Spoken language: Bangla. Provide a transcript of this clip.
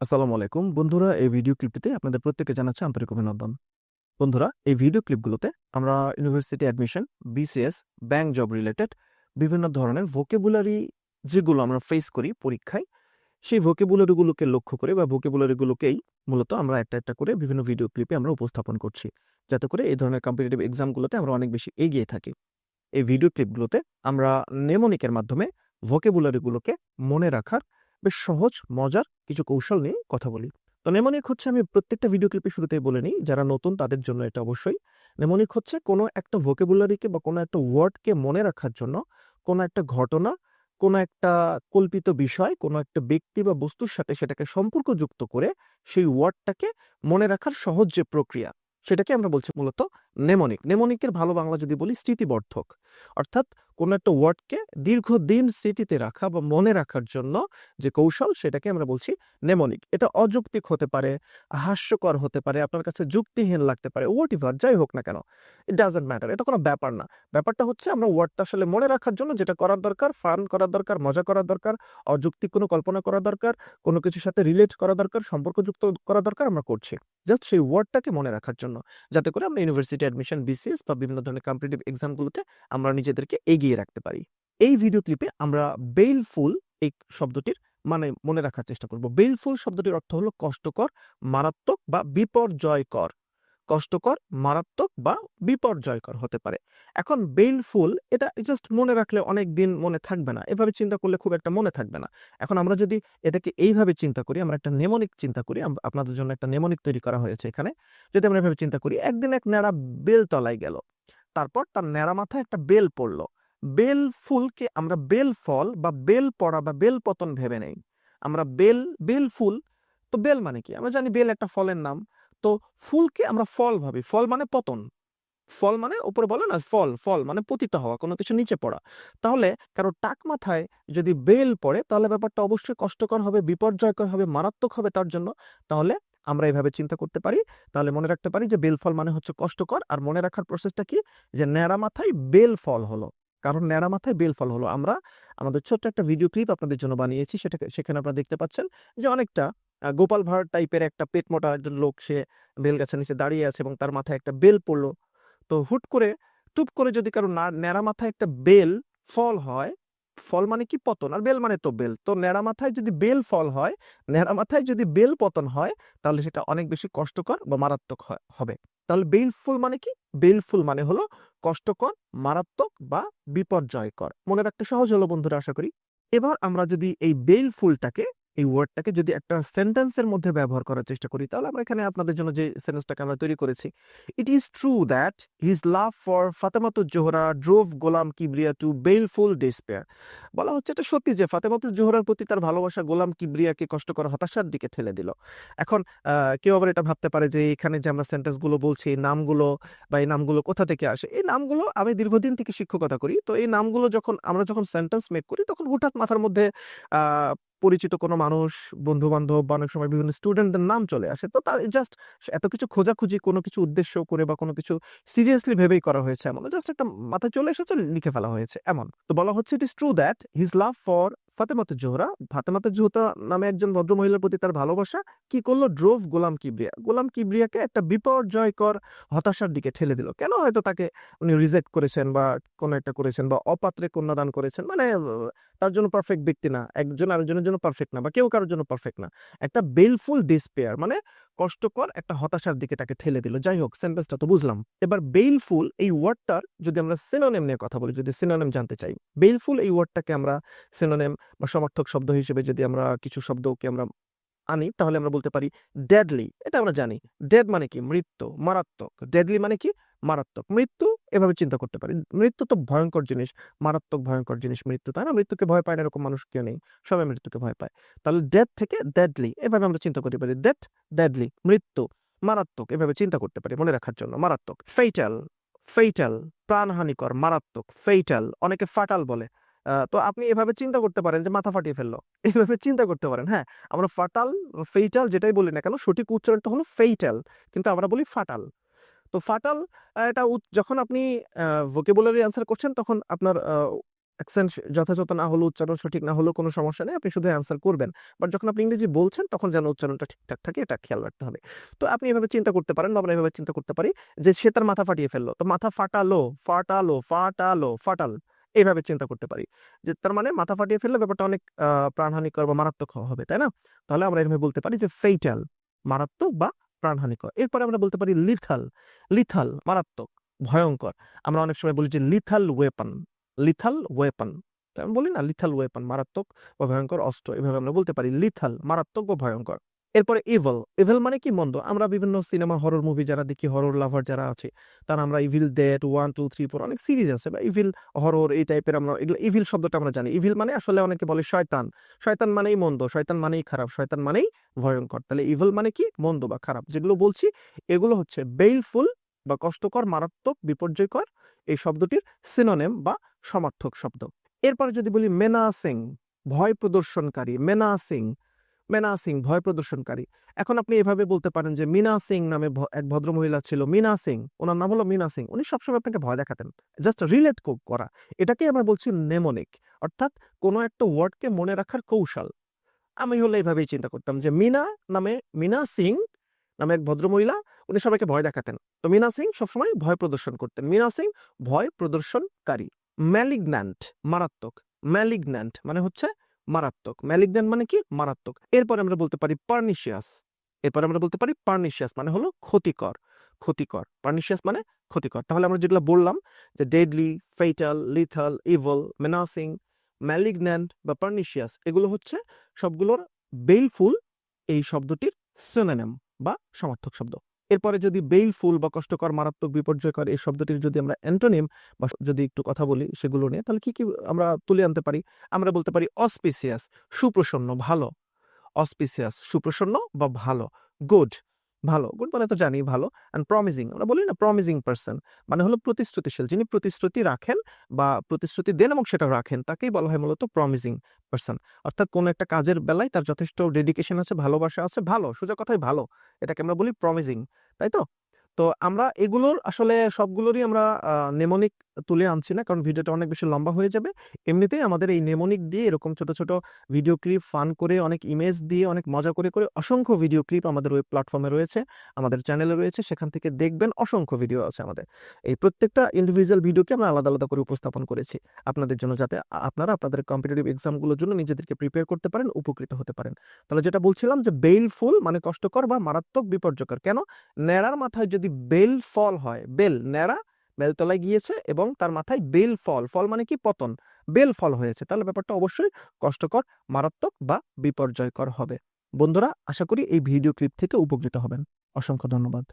আসসালামু আলাইকুম। বন্ধুরা, এই ভিডিও ক্লিপটিতে আপনাদের প্রত্যেককে জানাচ্ছি আন্তরিক অভিনন্দন। বন্ধুরা, এই ভিডিও ক্লিপগুলোতে আমরা university admission, BCS, bank job related বিভিন্ন ধরনের ভোকেবুলারি যেগুলো আমরা ফেস করি পরীক্ষায়, সেই ভোকেবুলারিগুলোকে লক্ষ্য করে বা ভোকেবুলারিগুলোকেই মূলত আমরা একটা একটা করে বিভিন্ন ভিডিও ক্লিপে আমরা উপস্থাপন করছি। যাতে করে এই ধরনের কম্পিটিটিভ এক্সামগুলোতে আমরা অনেক বেশি এগিয়ে থাকি। এই ভিডিও ক্লিপগুলোতে আমরা নেমনিকের মাধ্যমে ভোকেবুলারিগুলোকে মনে রাখার বেশ সহজ, মজার কিছু কৌশল নিয়ে কথা বলি। তো নেমনিক হচ্ছে আমি প্রত্যেকটা ভিডিও ক্লিপে শুরুতেই বলে নিই, যারা নতুন তাদের জন্য এটা অবশ্যই। নেমনিক হচ্ছে কোনো একটা ভোকেবুলারিকে বা কোনো একটা ওয়ার্ডকে মনে রাখার জন্য কোনো একটা ঘটনা, কোনো একটা কল্পিত বিষয়, কোনো একটা ব্যক্তি বা বস্তুর সাথে সেটাকে সম্পর্কযুক্ত করে সেই ওয়ার্ডটাকে মনে রাখার সহজ যে প্রক্রিয়া, সেটাকে আমরা বলছি মূলত নেমোনিক নেমনিকের ভালো বাংলা যদি বলি, স্মৃতিবর্ধক। অর্থাৎ কোনো একটা ওয়ার্ডকে দীর্ঘদিন স্মৃতিতে রাখা বা মনে রাখার জন্য যে কৌশল, সেটাকে আমরা বলছি নেমনিক এটা অযৌক্তিক হতে পারে, হাস্যকর হতে পারে, আপনার কাছে যুক্তিহীন লাগতে পারে হোয়াট ইভার যাই হোক না কেন ইট ডাজেন্ট ম্যাটার এটা কোনো ব্যাপার না। ব্যাপারটা হচ্ছে আমরা ওয়ার্ডটা আসলে মনে রাখার জন্য যেটা করার দরকার ফান করার দরকার, মজা করার দরকার, অযৌক্তিক কোনো কল্পনা করা দরকার, কোনো কিছুর সাথে রিলেট করা দরকার, সম্পর্কযুক্ত করা দরকার আমরা করছি। জাস্ট সেই ওয়ার্ডটাকে মনে রাখার জন্য, যাতে করে আমরা ইউনিভার্সিটি অ্যাডমিশন বিসিএস বা বিভিন্ন ধরনের কম্পিটিটিভ এক্সামগুলোতে আমরা নিজেদেরকে এগিয়ে রাখতে পারি। এই ভিডিও ক্লিপে আমরা বেইলফুল এই শব্দটির মানে মনে রাখার চেষ্টা করব। বেইলফুল শব্দটির অর্থ হলো কষ্টকর, মারাত্মক বা বিপর্যয়কর। কষ্টকর, মারাত্মক বা বিপর্যয়কর হতে পারে। এখন বেইলফুল এটা জাস্ট মনে রাখলে অনেক দিন মনে থাকবে না। এভাবে চিন্তা করলে খুব একটা মনে থাকবে না। এখন আমরা যদি এটাকে এইভাবে চিন্তা করি, আমরা একটা নেমনিক চিন্তা করি আপনাদের জন্য একটা নেমনিক তৈরি করা হয়েছে এখানে। যদি আমরা এভাবে চিন্তা করি, একদিন এক ন্যাড়া বেল তলায় গেল। তারপর তার ন্যাড়া মাথায় একটা বেল পড়ল। বেল ফুলকে আমরা বেল ফল বা বেল পড়া বা বেল পতন ভেবে নেই। আমরা বেল বেল ফুল, তো বেল মানে কি? আমরা জানি বেল একটা ফলের নাম। তো ফুলকে আমরা ফল ভাবি। ফল মানে পতন। ফল মানে উপরে বলে না, ফল ফল মানে পতিত হওয়া, কোনো কিছু নিচে পড়া। তাহলে কারও টাক মাথায় যদি বেল পড়ে, তাহলে ব্যাপারটা অবশ্যই কষ্টকর হবে, বিপর্যয়কর হবে, মারাত্মক হবে তার জন্য। তাহলে আমরা এইভাবে চিন্তা করতে পারি। তাহলে মনে রাখতে পারি যে, বেল ফল মানে হচ্ছে কষ্টকর। আর মনে রাখার প্রসেসটা কি? যে, ন্যাড়া মাথায় বেল ফল হলো। কারণ ন্যাড়া মাথায় বেল ফল হলো। আমরা আমাদের ছোট্ট একটা ভিডিও ক্লিপ আপনাদের জন্য বানিয়েছি। সেটা সেখানে আপনারা দেখতে পাচ্ছেন যে, অনেকটা গোপাল ভাঁড় টাইপের একটা পেট মোটা একজন লোক, সে বেল গাছের নিচে দাঁড়িয়ে আছে এবং তার মাথায় একটা বেল পড়ল। তো হুট করে, টুপ করে যদি কারও ন্যাড়া মাথায় একটা বেল ফল হয়, ফল মানে কি পতন? আর বেল মানে তো বেল। তো ন্যাড়া মাথায় যদি বেল ফল হয়, ন্যাড়া মাথায় যদি বেল পতন হয়, তাহলে সেটা অনেক বেশি কষ্টকর বা মারাত্মক হবে। তাহলে বেলফুল মানে কি? বেলফুল মানে হলো কষ্টকর, মারাত্মক বা বিপর্যয়কর। মনে রাখতে সহজ হলো বন্ধুরা, আশা করি। এবার আমরা যদি এই বেলফুলটাকে এই ওয়ার্ডটাকে যদি একটা সেন্টেন্সের মধ্যে ব্যবহার করার চেষ্টা করি, তাহলে আমরা এখানে আপনাদের জন্য যে সেন্টেন্সটাকে আমরা তৈরি করেছি it is true that his love for Fatematu Zohra drove Golam Kibria to baleful despair বলা হচ্ছে এটা সত্যি যে ফাতেমাতু জোহরার প্রতি তার ভালোবাসা গোলাম কিবরিয়াকে কষ্টকর হতাশার দিকে ঠেলে দিল। এখন কেউ আবার এটা ভাবতে পারে যে এখানে যে আমরা সেন্টেন্সগুলো বলছি, এই নামগুলো বা এই নামগুলো কোথা থেকে আসে? এই নামগুলো আমি দীর্ঘদিন থেকে শিক্ষকতা করি, তো এই নামগুলো যখন, আমরা যখন সেন্টেন্স মেক করি, তখন হঠাৎ মাথার মধ্যে পরিচিত কোনো মানুষ বন্ধু বান্ধব বা অনেক সময় বিভিন্ন স্টুডেন্টদের নাম চলে আসে। তো তার জাস্ট এত কিছু খোঁজাখুঁজি, কোনো কিছু উদ্দেশ্য করে বা কোনো কিছু সিরিয়াসলি ভেবেই করা হয়েছে এমন জাস্ট একটা মাথায় চলে এসেছে, লিখে ফেলা হয়েছে এমন। তো বলা হচ্ছে it is true that his love for Fatematu Zohra Fatematu Zohra নামে একজন ভদ্র মহিলার প্রতি তার ভালোবাসা কি করল? ড্রোভ গোলাম কিবরিয়া। গোলাম কিবরিয়াকে একটা বিপর্যয়কর হতাশার দিকে ঠেলে দিল। কেন হয়তো তাকে উনি রিজেক্ট করেছেন বা কোনো একটা করেছেন বা অপাত্রে কন্যাদান করেছেন? মানে তার জন্য পারফেক্ট ব্যক্তি না, একজন আরেকজনের জন্য পারফেক্ট না বা কেউ কারোর জন্য পারফেক্ট না। একটা বেলফুল ডিসপেয়ার মানে কষ্টকর একটা হতাশার দিকে তাকে ঠেলে দিল। যাই হোক সেন্টেন্সটা তো বুঝলাম। এবার বেলফুল এই ওয়ার্ডটার যদি আমরা সিনোনেম নিয়ে কথা বলি, যদি সিনোনেম জানতে চাই বেলফুল এই ওয়ার্ডটাকে আমরা সিনোনেম বা সমর্থক শব্দ হিসেবে যদি আমরা কিছু শব্দকে আমরা আনি, তাহলে আমরা বলতে পারি ডেডলি এটা আমরা জানি। ডেড মানে কি? মৃত্যু, মারাত্মক। ডেডলি মানে কি? মারাত্মক। মৃত্যু, এভাবে চিন্তা করতে পারি। মৃত্যু তো ভয়ঙ্কর জিনিস। মারাত্মক, ভয়ঙ্কর জিনিস মৃত্যু, তাই না? মৃত্যুকে ভয় পায় না এরকম মানুষ কেউ নেই। সবাই মৃত্যুকে ভয় পায়। তাহলে ডেথ থেকে ডেডলি এভাবে আমরা চিন্তা করতে পারি। ডেথ ডেডলি মৃত্যু, মারাত্মক, এভাবে চিন্তা করতে পারি মনে রাখার জন্য। মারাত্মক ফেইটাল ফেইটাল প্রাণহানিকর, মারাত্মক ফেইটাল অনেকে ফাটাল বলে। তো আপনি এভাবে চিন্তা করতে পারেন যে মাথা ফাটিয়ে ফেলল। এইভাবে চিন্তা করতে পারেন হ্যাঁ? আমরা ফাটাল, ফেইটাল যেটাই বলি না কেন, সঠিক উচ্চারণটা হলো ফেইটাল, কিন্তু আমরা বলি ফাটাল। তো ফাটাল এটা যখন আপনি ভোকেবুলারি অ্যান্সার করছেন, তখন আপনার অ্যাকসেন্ট যথাযথ না হলেও উচ্চারণ সঠিক না হলেও কোনো সমস্যা নেই, আপনি শুধু অ্যান্সার করবেন। বাট যখন আপনি ইংরেজি বলছেন, তখন যেন উচ্চারণটা ঠিকঠাক থাকে, এটা খেয়াল রাখতে হবে। তো আপনি এভাবে চিন্তা করতে পারেন বা আমরা এভাবে চিন্তা করতে পারি যে সে তার মাথা ফাটিয়ে ফেলল। তো মাথা ফাটালো ফাটালো ফাটালো, ফাটাল। এইভাবে চিন্তা করতে পারি। যে তার মানে মাথা ফাটিয়ে ফেললে ব্যাপারটা অনেক প্রাণহানিকর বা মারাত্মক হবে, তাই না? তাহলে আমরা এভাবে বলতে পারি যে ফেইটাল মারাত্মক বা প্রাণহানিকর। এরপরে আমরা বলতে পারি লিথাল লিথাল মারাত্মক, ভয়ঙ্কর। আমরা অনেক সময় বলি যে লিথাল ওয়েপন লিথাল ওয়েপন আমি বলি না লিথাল ওয়েপন মারাত্মক বা ভয়ঙ্কর, অস্ত্র। এভাবে আমরা বলতে পারি লিথাল মারাত্মক বা ভয়ঙ্কর। এরপরে ইভল ইভেল মানে কি মন্দ? আমরা বিভিন্ন সিনেমা হরর মুভি যারা দেখি হরর লাভার যারা আছে, তারা আমরা evil dead one two three four অনেক সিরিজ আছে বা ইভিল হরর এই টাইপের আমরা এগুলো ইভিল শব্দটা আমরা জানি। ইভিল মানে আসলে অনেকে বলে শয়তান। শয়তান মানেই মন্দ, শয়তান মানেই খারাপ, শয়তান মানেই ভয়ঙ্কর। তাহলে ইভিল মানে কি? মন্দ বা খারাপ। যেগুলো বলছি, এগুলো হচ্ছে বেইলফুল বা কষ্টকর, মারাত্মক, বিপর্যয়কর এই শব্দটির সিনোনেম বা সমার্থক শব্দ। এরপরে যদি বলি মেনাসিং ভয় প্রদর্শনকারী মেনাসিং মেনাসিং ভয় প্রদর্শনকারী। এখন আপনি এভাবে বলতে পারেন যে মিনা সিং নামে এক ভদ্রমহিলা ছিল। মিনা সিং, ওনার নাম হলো মিনা সিং। উনি সবসময় আপনাকে ভয় দেখাতেন। জাস্ট রিলেট করা। এটাকে আমরা বলছি নেমোনিক। অর্থাৎ কোনো একটা ওয়ার্ডকে মনে রাখার কৌশল। আমি হলে এইভাবেই চিন্তা করতাম যে মিনা নামে, মিনা সিং নামে এক ভদ্রমহিলা, উনি সবাইকে ভয় দেখাতেন। তো মিনা সিং সবসময় ভয় প্রদর্শন করতেন। মিনা সিং ভয় প্রদর্শনকারী। ম্যালিগন্যান্ট, মারাত্মক। ম্যালিগন্যান্ট মানে হচ্ছে মারাত্মক। ম্যালিগন্যান্ট মানে কি? মারাত্মক। এরপর আমরা বলতে পারি পার্নিশিয়াস। এরপর আমরা বলতে পারি পার্নিশিয়াস মানে হলো ক্ষতিকর। ক্ষতিকর। পার্নিশিয়াস মানে ক্ষতিকর। তাহলে আমরা যেগুলো বললাম, যে deadly fatal lethal evil menacing malignant বা পার্নিশিয়াস, এগুলো হচ্ছে সবগুলোর বেইলফুল এই শব্দটির সিনোনিম বা সমার্থক শব্দ। এরপরে যদি বেইলফুল বা কষ্টকর, মারাত্মক, বিপর্যয়কর এই শব্দটির যদি আমরা অ্যান্টোনিম বা যদি একটু কথা বলি সেগুলো নিয়ে, তাহলে কি কি আমরা তুলে আনতে পারি? আমরা বলতে পারি অস্পিসিয়াস, সুপ্রসন্ন, ভালো। অসপিসিয়াস, সুপ্রসন্ন বা ভালো, গুড। ভালো, গুড মানে তো জানি ভালো অ্যান্ড প্রমিজিং আমরা বলি না প্রমিজিং পার্সন মানে হলো প্রতিশ্রুতিশীল। যিনি প্রতিশ্রুতি রাখেন বা প্রতিশ্রুতি দেন এবং সেটা রাখেন, তাকেই বলা হয় মূলত প্রমিজিং পার্সন অর্থাৎ কোনো একটা কাজের বেলায় তার যথেষ্ট ডেডিকেশন আছে, ভালোবাসা আছে, ভালো, সোজা কথাই ভালো, এটাকে আমরা বলি প্রমিজিং তাই তো? তো আমরা এগুলোর আসলে সবগুলোরই আমরা নেমনিক তুলে আনছি না। কারণ ভিডিওটা অনেক বেশি লম্বা হয়ে যাবে। এমনিতেই আমাদের এই নেমনিক দিয়ে এরকম ছোট ছোট ভিডিও ক্লিপ ফান করে, অনেক ইমেজ দিয়ে, অনেক মজা করে করে অসংখ্য ভিডিও ক্লিপ আমাদের ওয়েব প্ল্যাটফর্মে রয়েছে, আমাদের চ্যানেলে রয়েছে। সেখান থেকে দেখবেন অসংখ্য ভিডিও আছে আমাদের। এই প্রত্যেকটা ইন্ডিভিজুয়াল ভিডিওকে আমরা আলাদা আলাদা করে উপস্থাপন করেছি। আপনাদের জন্য যাতে আপনারা আপনাদের কম্পিটিটিভ এক্সামগুলোর জন্য নিজেদেরকে প্রিপেয়ার করতে পারেন, উপকৃত হতে পারেন। তাহলে যেটা বলছিলাম যে বেইলফুল মানে কষ্টকর বা মারাত্মক বিপর্যকর কেন? ন্যাড়ার মাথায় যদি বেল ফল হয়, বেল, ন্যাড়া বেলতলায় গিয়েছে এবং তার মাথায় বেল ফল ফল মানে কি? পতন, বেল ফল হয়েছে। তাহলে ব্যাপারটা অবশ্যই কষ্টকর, মারাত্মক বা বিপর্যয়কর হবে। বন্ধুরা, আশা করি এই ভিডিও ক্লিপ থেকে উপকৃত হবেন। অসংখ্য ধন্যবাদ।